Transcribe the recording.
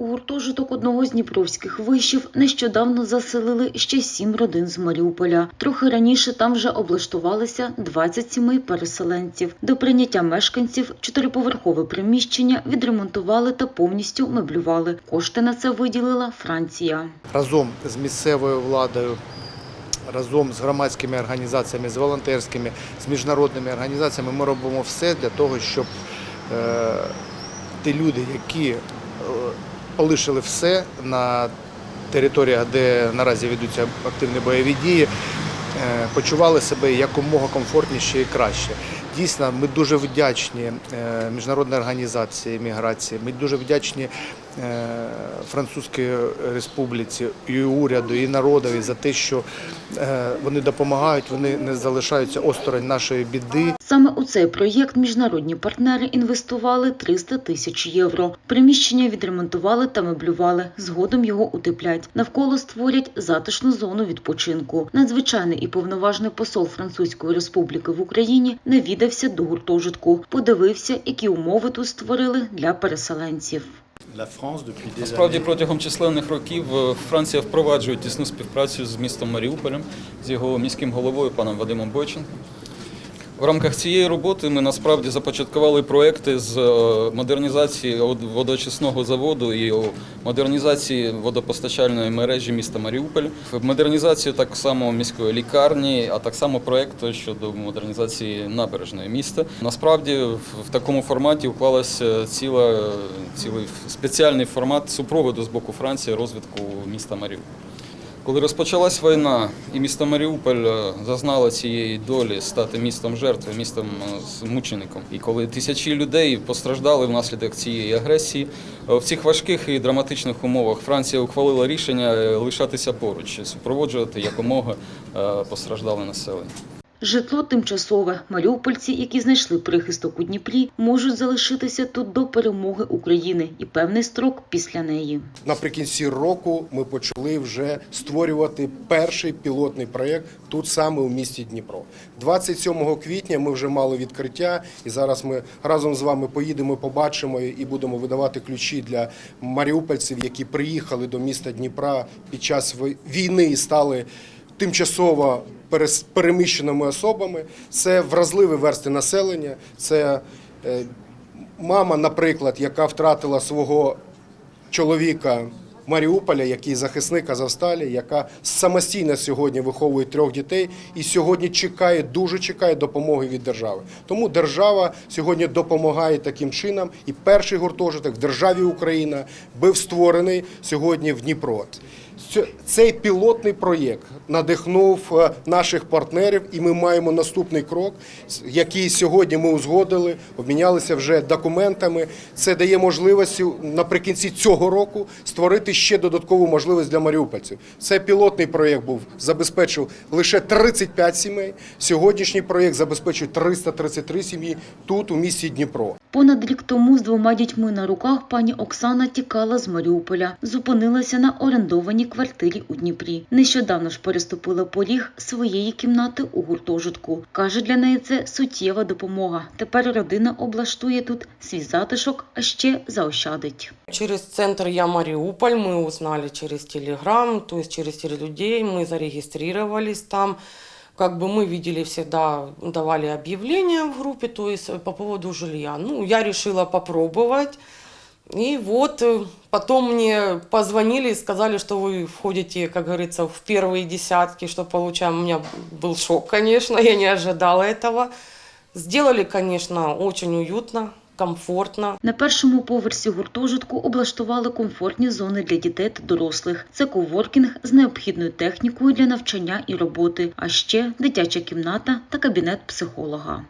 У гуртожиток одного з дніпровських вишів нещодавно заселили ще сім родин з Маріуполя. Трохи раніше там вже облаштувалися 20 сімей переселенців. До прийняття мешканців чотириповерхове приміщення відремонтували та повністю меблювали. Кошти на це виділила Франція. разом з місцевою владою, разом з громадськими організаціями, з волонтерськими, з міжнародними організаціями ми робимо все для того, щоб е, ті люди, які е, полишили все на територіях, де наразі ведуться активні бойові дії, е, почували себе якомога комфортніше і краще. Дійсно, ми дуже вдячні е, міжнародній організації міграції. Ми дуже вдячні е, Французькій Республіці і уряду, і народові за те, що е, вони допомагають, вони не залишаються осторонь нашої біди. Саме у цей проєкт міжнародні партнери інвестували 300 тисяч євро. Приміщення відремонтували та меблювали. Згодом його утеплять. Навколо створять затишну зону відпочинку. Надзвичайний і повноважний посол Французької Республіки в Україні навідався до гуртожитку. Подивився, які умови тут створили для переселенців. Насправді протягом численних років е, Франція впроваджує тісну співпрацю з містом Маріуполем, з його міським головою паном Вадимом Бойченком. В рамках цієї роботи ми насправді започаткували проекти з е, модернізації од- водоочисного заводу і модернізації водопостачальної мережі міста Маріуполь, модернізацію так само міської лікарні, а так само проект щодо модернізації набережної міста. Насправді в такому форматі уклалася ціла цілий спеціальний формат супроводу з боку Франції розвитку міста Маріуполь. Коли розпочалась війна і місто Маріуполь е, зазнало цієї долі стати містом жертви, містом е, мучеником, і коли тисячі людей постраждали внаслідок цієї агресії, е, в цих важких і драматичних умовах Франція ухвалила рішення лишатися поруч, супроводжувати якомога постраждале населення. Житло тимчасове. Маріупольці, які знайшли прихисток у Дніпрі, можуть залишитися тут до перемоги України і певний строк після неї. Наприкінці року ми почали вже створювати перший пілотний проєкт тут саме у місті Дніпро. 27 квітня ми вже мали відкриття, і зараз ми разом з вами поїдемо, побачимо і будемо видавати ключі для маріупольців, які приїхали до міста Дніпра під час війни і стали тимчасово переміщеними особами. Це вразливі версти населення. Це е, мама, наприклад, яка втратила свого чоловіка Маріуполя, який захисник Азовсталі, яка самостійно сьогодні виховує трьох дітей і сьогодні чекає, дуже чекає допомоги від держави. Тому держава сьогодні допомагає таким чином. І перший гуртожиток в державі Україна був створений сьогодні в Дніпро. Цей пілотний проєкт надихнув е, наших партнерів, і ми маємо наступний крок, який сьогодні ми узгодили, обмінялися вже документами. Це дає можливість наприкінці цього року створити ще додаткову можливість для маріупольців. Цей пілотний проєкт був забезпечив лише 35 сімей. Сьогоднішній проєкт забезпечує 333 сім'ї тут, у місті Дніпро. Понад рік тому з двома дітьми на руках пані Оксана тікала з Маріуполя, зупинилася на орендованій квартирі у Дніпрі. Нещодавно ж переступила поріг своєї кімнати у гуртожитку. Каже, для неї це суттєва допомога. Тепер родина облаштує тут свій затишок, а ще заощадить. Через центр «Я Мариуполь» мы узнали через Телеграм, то есть через людей, мы зарегистрировались там. Как бы мы видели всегда, давали объявления в группе, то есть по поводу жилья. Ну, я решила попробовать. И вот э, потом мне позвонили и сказали, что вы входите, как говорится, в первые десятки, что получаем. У меня был шок, конечно, я не ожидала этого. Сделали, конечно, очень уютно, комфортно. На першому поверсі гуртожитку облаштували комфортні зони для дітей та дорослих. Це коворкінг з необхідною технікою для навчання і роботи, а ще дитяча кімната та кабінет психолога.